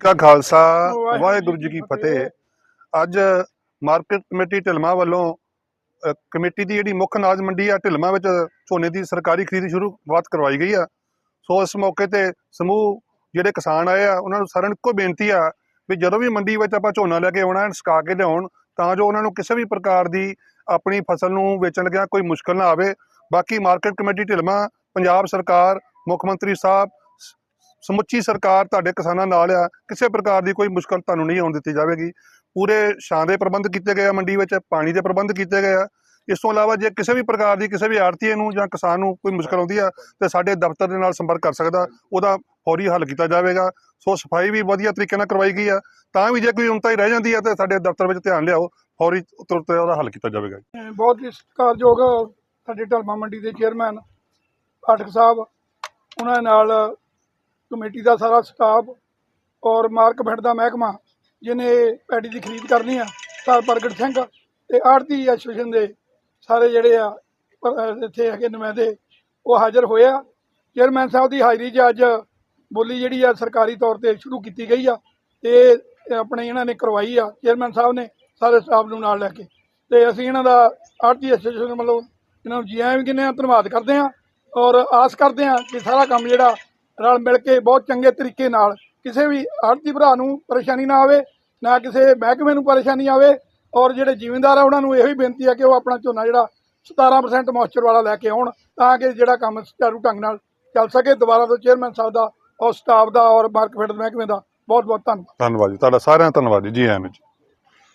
ਕਾ ਖਾਲਸਾ ਵਾਹਿਗੁਰੂ ਜੀ ਕੀ ਫਤਿਹ। ਅੱਜ market committee ਢਿਲਮਾ ਵੱਲੋਂ ਕਮੇਟੀ ਦੀ ਜਿਹੜੀ ਮੁੱਖ ਅਨਾਜ ਮੰਡੀ ਆ ਢਿਲਮਾ ਵਿੱਚ ਝੋਨੇ ਦੀ ਸਰਕਾਰੀ ਖਰੀਦ ਸ਼ੁਰੂਆਤ ਕਰਵਾਈ ਗਈ ਆ। ਸੋ ਇਸ ਮੌਕੇ ਤੇ ਸਮੂਹ ਜਿਹੜੇ ਕਿਸਾਨ ਆਏ ਆ ਉਹਨਾਂ ਨੂੰ ਸਾਰਿਆਂ ਨੂੰ ਇੱਕੋ ਬੇਨਤੀ ਆ ਵੀ ਜਦੋਂ ਵੀ ਮੰਡੀ ਵਿੱਚ ਆਪਾਂ ਝੋਨਾ ਲੈ ਕੇ ਆਉਣਾ ਸਕਾ ਕੇ ਲਿਆਉਣ ਤਾਂ ਜੋ ਉਹਨਾਂ ਨੂੰ ਕਿਸੇ ਵੀ ਪ੍ਰਕਾਰ ਦੀ ਆਪਣੀ ਫਸਲ ਨੂੰ ਵੇਚਣ ਲੱਗਿਆ ਕੋਈ ਮੁਸ਼ਕਲ ਨਾ ਆਵੇ। ਬਾਕੀ ਮਾਰਕੀਟ ਕਮੇਟੀ ਢਿਲਮਾ ਪੰਜਾਬ ਸਰਕਾਰ ਮੁੱਖ ਮੰਤਰੀ ਸਾਹਿਬ ਸਮੁੱਚੀ ਸਰਕਾਰ ਤੁਹਾਡੇ ਕਿਸਾਨਾਂ ਨਾਲ ਆ, ਕਿਸੇ ਪ੍ਰਕਾਰ ਦੀ ਕੋਈ ਮੁਸ਼ਕਲ ਤੁਹਾਨੂੰ ਨਹੀਂ ਆਉਣ ਦਿੱਤੀ ਜਾਵੇਗੀ। ਪੂਰੇ ਛਾਂ ਦੇ ਪ੍ਰਬੰਧ ਕੀਤੇ ਗਏ ਆ ਮੰਡੀ ਵਿੱਚ, ਪਾਣੀ ਦੇ ਪ੍ਰਬੰਧ ਕੀਤੇ ਗਏ ਆ। ਇਸ ਤੋਂ ਇਲਾਵਾ ਜੇ ਕਿਸੇ ਵੀ ਪ੍ਰਕਾਰ ਦੀ ਕਿਸੇ ਵੀ ਆੜਤੀਏ ਨੂੰ ਜਾਂ ਕਿਸਾਨ ਨੂੰ ਕੋਈ ਮੁਸ਼ਕਲ ਆਉਂਦੀ ਆ, ਤੇ ਸਾਡੇ ਦਫ਼ਤਰ ਦੇ ਨਾਲ ਸੰਪਰਕ ਕਰ ਸਕਦਾ, ਉਹਦਾ ਫੌਰੀ ਹੱਲ ਕੀਤਾ ਜਾਵੇਗਾ। ਸੋ ਸਫ਼ਾਈ ਵੀ ਵਧੀਆ ਤਰੀਕੇ ਨਾਲ ਕਰਵਾਈ ਗਈ ਆ, ਤਾਂ ਵੀ ਜੇ ਕੋਈ ਉਨਤਾ ਹੀ ਰਹਿ ਜਾਂਦੀ ਆ, ਤੇ ਸਾਡੇ ਦਫ਼ਤਰ ਵਿੱਚ ਧਿਆਨ ਲਿਆਓ, ਫੌਰੀ ਤੌਰ ਤੇ ਉਹਦਾ ਹੱਲ ਕੀਤਾ ਜਾਵੇਗਾ। ਬਹੁਤ ਹੀ ਸਤਿਕਾਰਯੋਗ ਸਾਡੇ ਢਲਮਾ ਮੰਡੀ ਦੇ ਚੇਅਰਮੈਨ, ਪਾਠਕ ਸਾਹਿਬ, ਉਹਨਾਂ ਨਾਲ ਕਮੇਟੀ ਦਾ ਸਾਰਾ ਸਟਾਫ ਔਰ ਮਾਰਕਫੈਟ ਦਾ ਮਹਿਕਮਾ, ਜਿਹਨੇ ਪੈਡੀ ਦੀ ਖਰੀਦ ਕਰਨੀ ਆ, ਸਰ ਪ੍ਰਗਟ ਸਿੰਘ ਤੇ ਆੜਤੀ ਐਸੋਸੀਏਸ਼ਨ ਦੇ ਸਾਰੇ ਜਿਹੜੇ ਆ ਇੱਥੇ ਹੈਗੇ ਨੁਮਾਇੰਦੇ, ਉਹ ਹਾਜ਼ਰ ਹੋਏ ਆ। ਚੇਅਰਮੈਨ ਸਾਹਿਬ ਦੀ ਹਾਜ਼ਰੀ 'ਚ ਅੱਜ ਬੋਲੀ ਜਿਹੜੀ ਆ, ਸਰਕਾਰੀ ਤੌਰ ਤੇ ਸ਼ੁਰੂ ਕੀਤੀ ਗਈ ਆ ਤੇ ਆਪਣੇ ਇਹਨਾਂ ਨੇ ਕਰਵਾਈ ਆ, ਚੇਅਰਮੈਨ ਸਾਹਿਬ ਨੇ ਸਾਰੇ ਸਟਾਫ ਨੂੰ ਨਾਲ ਲੈ ਕੇ। ਤੇ ਅਸੀਂ ਇਹਨਾਂ ਦਾ ਆੜਤੀ ਐਸੋਸੀਏਸ਼ਨ ਵੱਲੋਂ, ਇਹਨਾਂ ਨੂੰ ਜੀ ਆਇਆਂ ਵੀ ਕਹਿੰਦੇ ਆ, ਧੰਨਵਾਦ ਕਰਦੇ ਆ ਔਰ ਆਸ ਕਰਦੇ ਆ ਕਿ ਸਾਰਾ ਕੰਮ ਜਿਹੜਾ ਰਲ ਮਿਲ ਕੇ ਬਹੁਤ ਚੰਗੇ ਤਰੀਕੇ ਨਾਲ ਕਿਸੇ ਵੀ ਆੜਤੀ ਭਰਾ ਨੂੰ ਪਰੇਸ਼ਾਨੀ ਨਾ ਆਵੇ, ਨਾ ਕਿਸੇ ਮਹਿਕਮੇ ਨੂੰ ਪਰੇਸ਼ਾਨੀ ਆਵੇ ਔਰ ਜਿਹੜੇ ਜ਼ਿਮੀਂਦਾਰ ਆ ਉਹਨਾਂ ਨੂੰ ਇਹੋ ਹੀ ਬੇਨਤੀ ਆ ਕਿ ਉਹ ਆਪਣਾ ਝੋਨਾ ਜਿਹੜਾ 17% ਮੋਇਸਚਰ ਵਾਲਾ ਲੈ ਕੇ ਆਉਣ ਤਾਂ ਕਿ ਜਿਹੜਾ ਕੰਮ ਸੁਚਾਰੂ ਢੰਗ ਨਾਲ ਚੱਲ ਸਕੇ। ਦੁਬਾਰਾ ਤੋਂ ਚੇਅਰਮੈਨ ਸਾਹਿਬ ਦਾ ਔਰ ਸਟਾਫ ਦਾ ਔਰ ਮਾਰਕੀਟ ਮਹਿਕਮੇ ਦਾ ਬਹੁਤ ਬਹੁਤ ਧੰਨਵਾਦ। ਧੰਨਵਾਦ ਜੀ। ਤੁਹਾਡਾ ਸਾਰਿਆਂ ਦਾ ਧੰਨਵਾਦ ਜੀ ਜੀ ਆਇਆਂ ਜੀ।